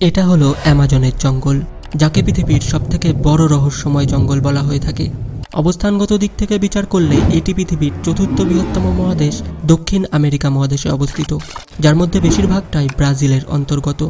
এটা হলো অ্যামাজনের জঙ্গল, যাকে পৃথিবীর সবথেকে বড় রহস্যময় জঙ্গল বলা হয়ে থাকে। অবস্থানগত দিক থেকে বিচার করলে এটি পৃথিবীর চতুর্থ বৃহত্তম মহাদেশ, দক্ষিণ আমেরিকা মহাদেশে অবস্থিত, যার মধ্যে বেশিরভাগটাই ব্রাজিলের অন্তর্গত।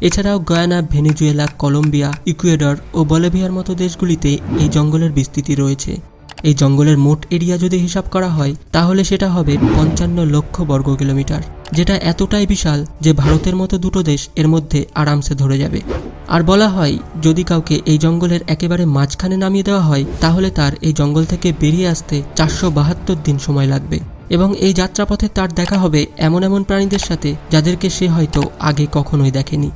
এছাড়াও গয়ানা, ভেনেজুয়েলা, কলম্বিয়া, ইকুয়েডর ও বলেভিয়ার মতো দেশগুলিতে এই জঙ্গলের বিস্তৃতি রয়েছে। এই জঙ্গলের মোট এরিয়া যদি হিসাব করা হয়, তাহলে সেটা হবে পঞ্চান্ন লক্ষ বর্গ কিলোমিটার যেটা এতটাই বিশাল যে ভারতের মতো দুটো দেশ এর মধ্যে আরামসে ধরে যাবে। আর বলা হয়, যদি কাউকে এই জঙ্গলের একেবারে মাঝখানে নামিয়ে দেওয়া হয়, তাহলে তার এই জঙ্গল থেকে বেরিয়ে আসতে চারশো বাহাত্তর দিন সময় লাগবে। এবং এই যাত্রাপথে তার দেখা হবে এমন এমন প্রাণীদের সাথে, যাদেরকে সে হয়তো আগে কখনোই দেখেনি।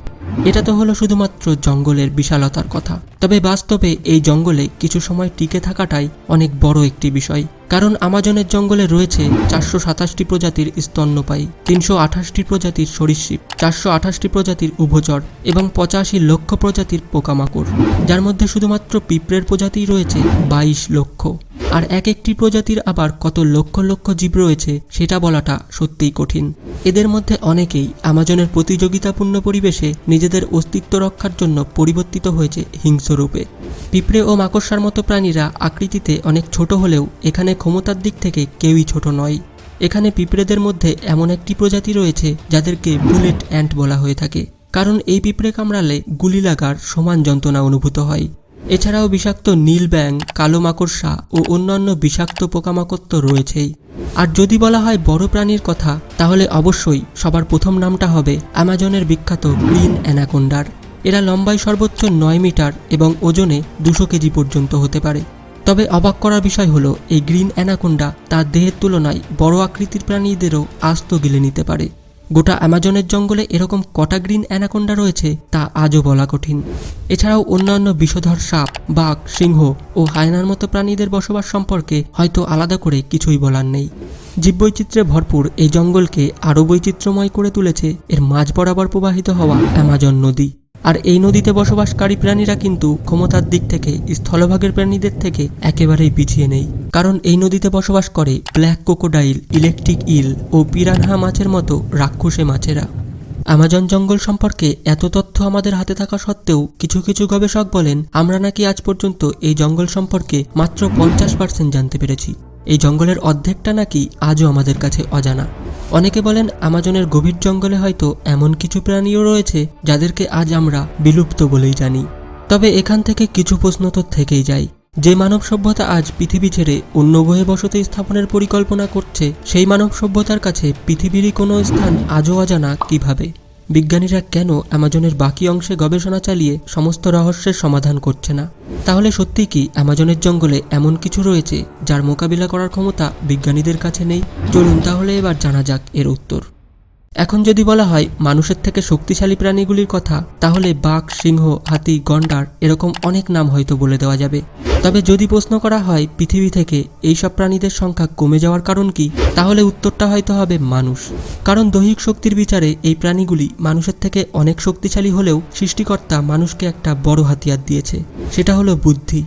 এটা তো হলো শুধুমাত্র জঙ্গলের বিশালতার কথা। তবে বাস্তবে এই জঙ্গলে কিছু সময় টিকে থাকাটাই অনেক বড় একটি বিষয়। কারণ আমাজনের জঙ্গলে রয়েছে চারশো সাতাশটি প্রজাতির স্তন্যপায়ী, তিনশো আঠাশটি প্রজাতির সরীসৃপ, চারশো আঠাশটি প্রজাতির উভচর এবং পঁচাশি লক্ষ প্রজাতির পোকামাকড়। যার মধ্যে শুধুমাত্র পিঁপড়ের প্রজাতিই রয়েছে বাইশ লক্ষ। আর এক একটি প্রজাতির আবার কত লক্ষ লক্ষ জীব রয়েছে, সেটা বলাটা সত্যিই কঠিন। এদের মধ্যে অনেকেই আমাজনের প্রতিযোগিতাপূর্ণ পরিবেশে নিজেদের অস্তিত্ব রক্ষার জন্য পরিবর্তিত হয়েছে হিংস্ররূপে। পিঁপড়ে ও মাকড়সার মতো প্রাণীরা আকৃতিতে অনেক ছোট হলেও এখানে ক্ষমতার দিক থেকে কেউই ছোট নয়। এখানে পিঁপড়েদের মধ্যে এমন একটি প্রজাতি রয়েছে যাদেরকে বুলেট অ্যান্ট বলা হয়ে থাকে। কারণ এই পিঁপড়ে কামড়ালে গুলি লাগার সমান যন্ত্রণা অনুভূত হয়। এছাড়াও বিষাক্ত নীল ব্যাং কালো মাকড়সা ও অন্যান্য বিষাক্ত পোকামাকড় তো রয়েছেই। আর যদি বলা হয় বড় প্রাণীর কথা, তাহলে অবশ্যই সবার প্রথম নামটা হবে অ্যামাজনের বিখ্যাত গ্রিন অ্যানাকোন্ডার। এরা লম্বায় সর্বোচ্চ নয় মিটার এবং ওজনে দুশো কেজি পর্যন্ত হতে পারে। তবে অবাক করার বিষয় হলো, এই গ্রিন অ্যানাকোন্ডা তার দেহের তুলনায় বড় আকৃতির প্রাণীদেরও আস্ত গিলে নিতে পারে। গোটা অ্যামাজনের জঙ্গলে এরকম কটা গ্রিন অ্যানাকোন্ডা রয়েছে তা আজও বলা কঠিন। এছাড়াও অন্যান্য বিষধর সাপ, বাঘ, সিংহ ও হায়নার মতো প্রাণীদের বসবাস সম্পর্কে হয়তো আলাদা করে কিছুই বলার নেই। জীববৈচিত্র্যে ভরপুর এই জঙ্গলকে আরও বৈচিত্র্যময় করে তুলেছে এর মাঝ বরাবর প্রবাহিত হওয়া অ্যামাজন নদী। আর এই নদীতে বসবাসকারী প্রাণীরা কিন্তু ক্ষমতার দিক থেকে, স্থলভাগের প্রাণীদের থেকে একেবারেই পিছিয়ে নেই। কারণ এই নদীতে বসবাস করে ব্ল্যাক কোকোডাইল ইলেকট্রিক ইল ও পিরানহা মাছের মতো রাক্ষসে মাছেরা। আমাজন জঙ্গল সম্পর্কে এত তথ্য আমাদের হাতে থাকা সত্ত্বেও কিছু কিছু গবেষক বলেন, আমরা নাকি আজ পর্যন্ত এই জঙ্গল সম্পর্কে মাত্র পঞ্চাশ পার্সেন্ট জানতে পেরেছি। এই জঙ্গলের অর্ধেকটা নাকি আজও আমাদের কাছে অজানা। অনেকে বলেন আমাজনের গভীর জঙ্গলে হয়তো এমন কিছু প্রাণীও রয়েছে যাদেরকে আজ আমরা বিলুপ্ত বলেই জানি। তবে এখান থেকে কিছু প্রশ্ন তো থেকেই যায়। যে মানব সভ্যতা আজ পৃথিবী ছেড়ে অন্য গ্রহে বসতি স্থাপনের পরিকল্পনা করছে, সেই মানব সভ্যতার কাছে পৃথিবীরই কোনো স্থান আজও অজানা কীভাবে? বিজ্ঞানীরা কেন অ্যামাজনের বাকি অংশে গবেষণা চালিয়ে সমস্ত রহস্যের সমাধান করছে না? তাহলে সত্যি কি অ্যামাজনের জঙ্গলে এমন কিছু রয়েছে যার মোকাবিলা করার ক্ষমতা বিজ্ঞানীদের কাছে নেই? চলুন তাহলে এবার জানা যাক এর উত্তর। এখন যদি বলা হয় মানুষের থেকে শক্তিশালী প্রাণীগুলির কথা, তাহলে বাঘ, সিংহ, হাতি, গন্ডার এরকম অনেক নাম হয়তো বলে দেওয়া যাবে। তবে যদি প্রশ্ন করা হয় পৃথিবী থেকে এইসব প্রাণীদের সংখ্যা কমে যাওয়ার কারণ কি, তাহলে উত্তরটা হয়তো হবে মানুষ। কারণ দৈহিক শক্তির বিচারে এই প্রাণীগুলি মানুষের থেকে অনেক শক্তিশালী হলেও সৃষ্টিকর্তা মানুষকে একটা বড় হাতিয়ার দিয়েছে। সেটা হলো বুদ্ধি।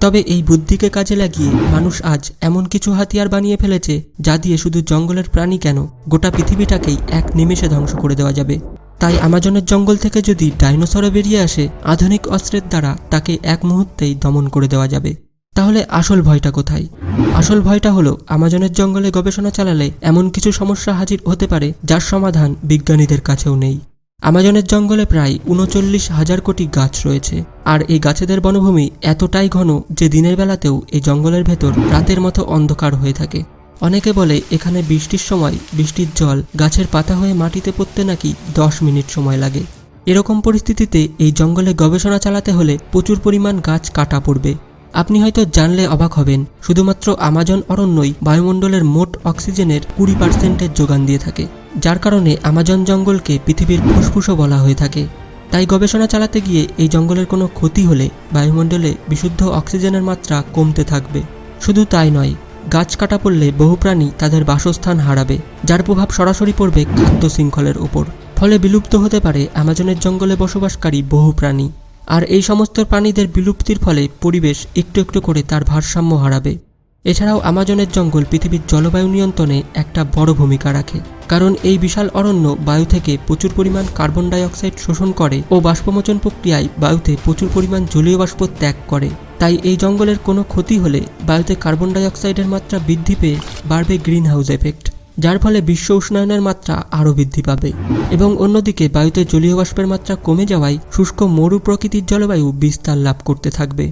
তবে এই বুদ্ধিকে কাজে লাগিয়ে মানুষ আজ এমন কিছু হাতিয়ার বানিয়ে ফেলেছে যা দিয়ে শুধু জঙ্গলের প্রাণী কেন, গোটা পৃথিবীটাকেই এক নিমেষে ধ্বংস করে দেওয়া যাবে। তাই আমাজনের জঙ্গল থেকে যদি ডাইনোসরও বেরিয়ে আসে, আধুনিক অস্ত্রের দ্বারা তাকে এক মুহূর্তেই দমন করে দেওয়া যাবে। তাহলে আসল ভয়টা কোথায়? আসল ভয়টা হলো, আমাজনের জঙ্গলে গবেষণা চালালে এমন কিছু সমস্যা হাজির হতে পারে যার সমাধান বিজ্ঞানীদের কাছেও নেই। আমাজনের জঙ্গলে প্রায় উনচল্লিশ হাজার কোটি গাছ রয়েছে, আর এই গাছেদের বনভূমি এতটাই ঘন যে দিনের বেলাতেও এই জঙ্গলের ভেতর রাতের মতো অন্ধকার হয়ে থাকে। অনেকে বলে এখানে বৃষ্টির সময় বৃষ্টির জল গাছের পাতা হয়ে মাটিতে পড়তে নাকি দশ মিনিট সময় লাগে। এরকম পরিস্থিতিতে এই জঙ্গলে গবেষণা চালাতে হলে প্রচুর পরিমাণ গাছ কাটা পড়বে। আপনি হয়তো জানলে অবাক হবেন, শুধুমাত্র আমাজন অরণ্যই বায়ুমণ্ডলের মোট অক্সিজেনের কুড়ি পার্সেন্টের যোগান দিয়ে থাকে। যার কারণে আমাজন জঙ্গলকে পৃথিবীর ফুসফুসও বলা হয়ে থাকে। তাই গবেষণা চালাতে গিয়ে এই জঙ্গলের কোনো ক্ষতি হলে বায়ুমণ্ডলে বিশুদ্ধ অক্সিজেনের মাত্রা কমতে থাকবে। শুধু তাই নয়, গাছ কাটা পড়লে বহু প্রাণী তাদের বাসস্থান হারাবে, যার প্রভাব সরাসরি পড়বে খাদ্য শৃঙ্খলের ওপর ফলে বিলুপ্ত হতে পারে আমাজনের জঙ্গলে বসবাসকারী বহু প্রাণী। আর এই সমস্ত প্রাণীদের বিলুপ্তির ফলে পরিবেশ একটু একটু করে তার ভারসাম্য হারাবে। এছাড়াও আমাজনের জঙ্গল পৃথিবীর জলবায়ু নিয়ন্ত্রণে একটা বড় ভূমিকা রাখে, কারণ এই বিশাল অরণ্য বায়ু থেকে প্রচুর পরিমাণ কার্বন ডাই অক্সাইড শোষণ করে ও বাষ্পমোচন প্রক্রিয়ায় বায়ুতে প্রচুর পরিমাণ জলীয় বাষ্প ত্যাগ করে। তাই এই জঙ্গলের কোনো ক্ষতি হলে বায়ুতে কার্বন ডাই অক্সাইডের মাত্রা বৃদ্ধি পেয়ে বাড়বে গ্রিন হাউস এফেক্ট, যার ফলে বিশ্ব উষ্ণায়নের মাত্রা আরও বৃদ্ধি পাবে। এবং অন্যদিকে বায়ুতে জলীয় বাষ্পের মাত্রা কমে যাওয়ায় শুষ্ক মরু প্রকৃতির জলবায়ু বিস্তার লাভ করতে থাকবে।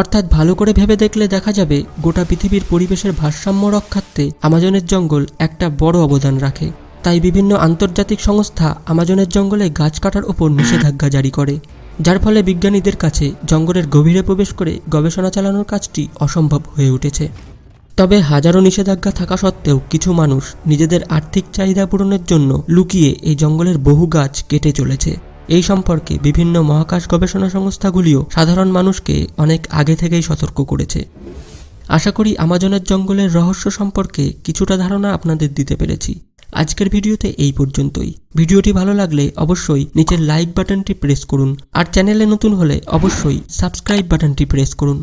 অর্থাৎ ভালো করে ভেবে দেখলে দেখা যাবে গোটা পৃথিবীর পরিবেশের ভারসাম্য রক্ষার্থে আমাজনের জঙ্গল একটা বড় অবদান রাখে। তাই বিভিন্ন আন্তর্জাতিক সংস্থা আমাজনের জঙ্গলে গাছ কাটার ওপর নিষেধাজ্ঞা জারি করে, যার ফলে বিজ্ঞানীদের কাছে জঙ্গলের গভীরে প্রবেশ করে গবেষণা চালানোর কাজটি অসম্ভব হয়ে উঠেছে। তবে হাজারো নিষেধাজ্ঞা থাকা সত্ত্বেও কিছু মানুষ নিজেদের আর্থিক চাহিদা পূরণের জন্য লুকিয়ে এই জঙ্গলের বহু গাছ কেটে চলেছে। এই সম্পর্কে বিভিন্ন মহাকাশ গবেষণা সংস্থাগুলিও সাধারণ মানুষকে অনেক আগে থেকেই সতর্ক করেছে। আশা করি আমাজনের জঙ্গলের রহস্য সম্পর্কে কিছুটা ধারণা আপনাদের দিতে পেরেছি। আজকের ভিডিওতে এই পর্যন্তই। ভিডিওটি ভালো লাগলে অবশ্যই নিচের লাইক বাটনটি প্রেস করুন। আর চ্যানেলে নতুন হলে অবশ্যই সাবস্ক্রাইব বাটনটি প্রেস করুন।